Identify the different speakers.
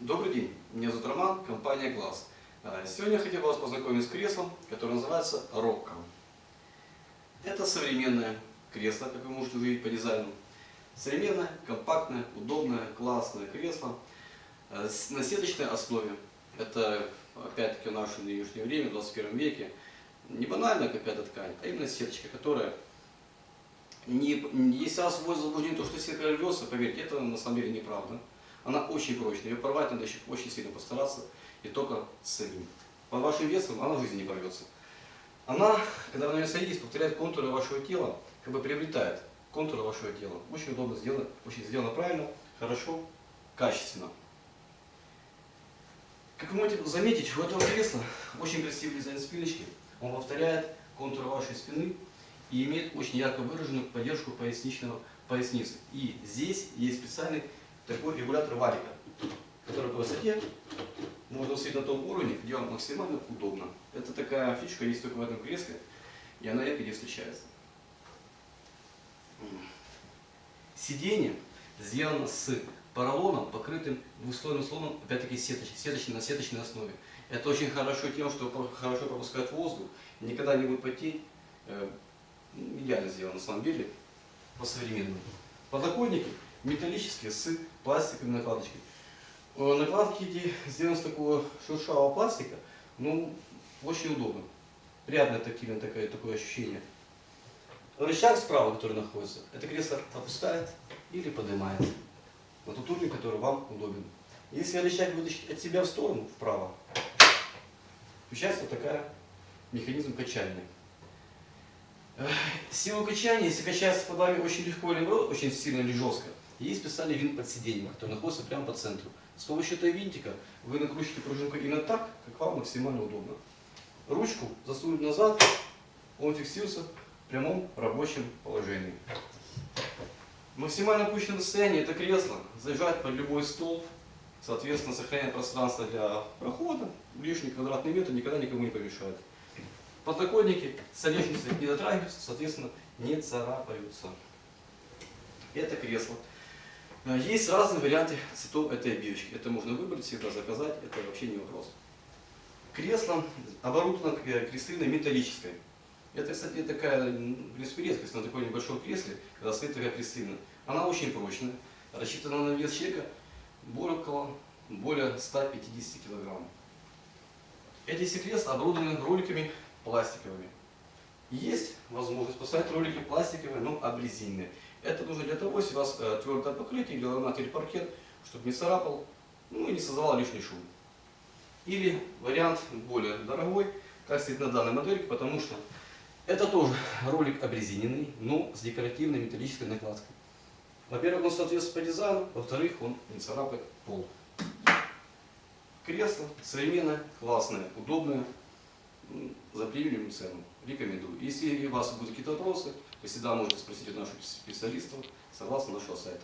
Speaker 1: Добрый день, меня зовут Роман, компания Глаз. А, Сегодня я хотел вас познакомить с креслом, которое называется Rocco. Это современное кресло, как вы можете увидеть по дизайну. Современное, компактное, удобное, классное кресло с- на сеточной основе. Это, опять-таки, в наше нынешнее время, в 21 веке, не банальная какая-то ткань, а именно сеточка, которая не, если вас вводит заблуждение то, что сетка рвется, поверьте, это на самом деле неправда. Она очень прочная, ее порвать надо еще очень сильно постараться, и только самим. По вашим весам она в жизни не порвется. Она, когда вы на нее садитесь, повторяет контуры вашего тела, как бы приобретает контуры вашего тела. Очень удобно сделано, очень сделано правильно, хорошо, качественно. Как вы можете заметить, у этого кресла очень красивый дизайн спиночки. Он повторяет контуры вашей спины и имеет очень ярко выраженную поддержку поясничного поясницы. И здесь есть специальный такой регулятор валика, который по высоте можно установить на том уровне, где вам максимально удобно. Это такая фишка есть только в этом кресле, и она редко где встречается. Сиденье сделано с поролоном, покрытым двуслойным слоном, опять-таки сеточной, сеточной, на сеточной основе. Это очень хорошо тем, что хорошо пропускает воздух, никогда не будет потеть. Э, Идеально сделано на самом деле, по-современному. Подлокотники металлические с пластиковыми накладочками. Э, Накладки эти сделаны с такого шершавого пластика, ну, очень удобно. Приятное тактильное такое, такое ощущение. Рычаг справа, который находится, это кресло опускает или поднимает на тот уровень, который вам удобен. Если рычаг вытащить от себя в сторону, вправо, включается вот такая механизм качания. Эх, Силу качания, если качается под вами очень легко или очень сильно или жестко, есть специальный винт под сиденьем, который находится прямо по центру. С помощью этого винтика вы накручиваете пружинку именно так, как вам максимально удобно. Ручку засунуть назад, он фиксируется в прямом рабочем положении. Максимально опущенное состояние это кресло заезжает под любой стол, соответственно сохраняет пространство для прохода, лишний квадратный метр никогда никому не помешает. Подлокотники столешницы не дотрагиваются, соответственно не царапаются. Это кресло. Э, Есть разные варианты цветов этой обивочки. Это можно выбрать, всегда заказать, это вообще не вопрос. Кресло оборудовано э, креслиной металлической. Это, кстати, такая, в принципе, редкость на такой небольшом кресле, когда стоит такая креслина. Она очень прочная, рассчитана на вес человека более, около, более 150 килограмм. Эти все кресла оборудованы роликами пластиковыми. Есть возможность поставить ролики пластиковые, но обрезиненные. Это нужно для того, если у вас э, твердое покрытие ламинат или паркет, чтобы не царапал, ну и не создавал лишний шум. Или вариант более дорогой, как стоит на данной модельке, потому что это тоже ролик обрезиненный, но с декоративной металлической накладкой. Во-первых, он соответствует по дизайну, во-вторых, он не царапает пол. Кресло современное, классное, удобное, за приемлемую цену. Рекомендую. Если у вас будут какие-то вопросы, вы всегда можете спросить у наших специалистов согласно нашего сайта.